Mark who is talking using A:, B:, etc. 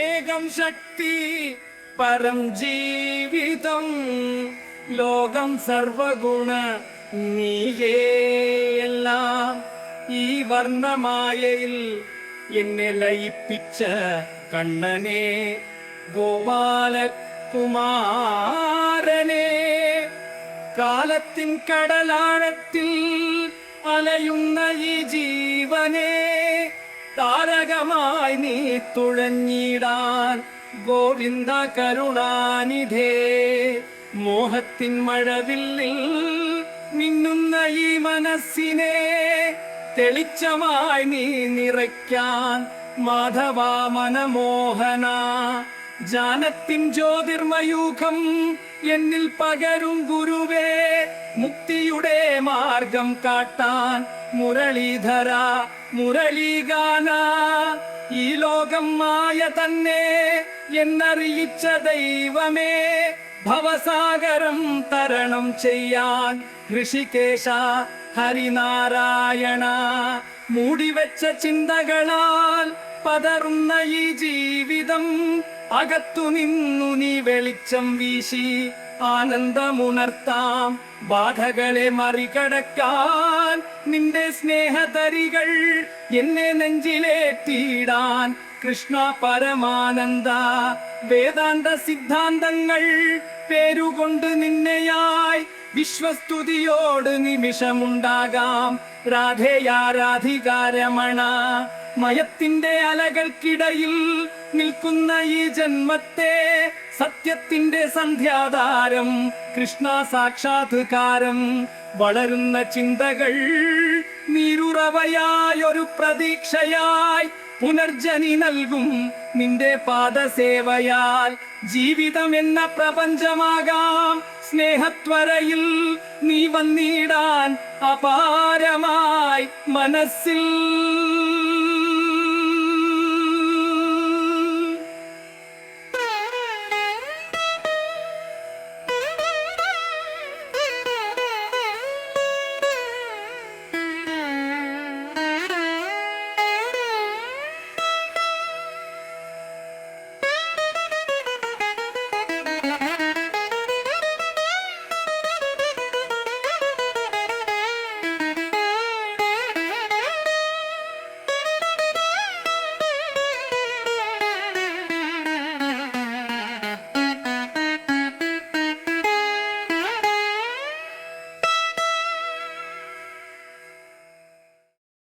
A: ഏകം ശക്തി പരം ജീവിതം ലോകം സർവഗുണ നീയേയെല്ലാം ഈ വർണ്ണമായയിൽ എന്നെ ലയിപ്പിച്ച കണ്ണനെ ഗോപാലകുമാരനെ കാലത്തിൻ കടലാഴത്തിൽ അലയുന്ന ഈ ജീവനെ താരകമായി നീ തുഴഞ്ഞിടാൻ ഗോവിന്ദ കരുണാനിധേ. മോഹത്തിൻ മഴവില്ലിൽ മിന്നുന്ന ഈ മനസ്സിനെ തെളിച്ചമായി നീ നിറയ്ക്കാൻ മാധവ മനമോഹന. ജാനത്തിൻ ജ്യോതിർമയൂഖം എന്നിൽ പകരും ഗുരുവേ മുക്തിയുടെ മാർഗം കാട്ടാൻ മുരളീധര മുരളീഗാന. ഈ ലോകം മായ തന്നെ എന്നറിയിച്ച ദൈവമേ. ഭവസാഗരം തരണം ചെയ്യാൻ ഋഷികേശ ഹരിനാരായണ. മൂടിവെച്ച ചിന്തകളാൽ പതറുന്ന ഈ ജീവിതം അകത്തു നിന്നു നീ വെളിച്ചം വീശി. ആനന്ദമുണർത്താം. ബാധകളെ മറികടക്കാൻ നിന്റെ സ്നേഹതരികൾ എന്നെ നെഞ്ചിലേറ്റിടാൻ. കൃഷ്ണ പരമാനന്ദ വേദാന്ത സിദ്ധാന്തങ്ങൾ പേരുകൊണ്ട് നിന്നെയായി വിശ്വസ്തുതിയോട് നിമിഷമുണ്ടാകാം. രാധയാരാധികാരമണ മയത്തിന്റെ അലകൾക്കിടയിൽ നിൽക്കുന്ന ഈ ജന്മത്തെ സത്യത്തിന്റെ സന്ധ്യാധാരം കൃഷ്ണ സാക്ഷാത്കാരം വളരുന്ന ചിന്തകൾ നീരുറവയായൊരു പ്രതീക്ഷയായി പുനർജനി നൽകും നിന്റെ പാദസേവയാൽ. ജീവിതം എന്ന പ്രപഞ്ചമാകാം സ്നേഹത്വരയിൽ നീ വന്നിടാൻ അപാരമായി മനസ്സിൽ.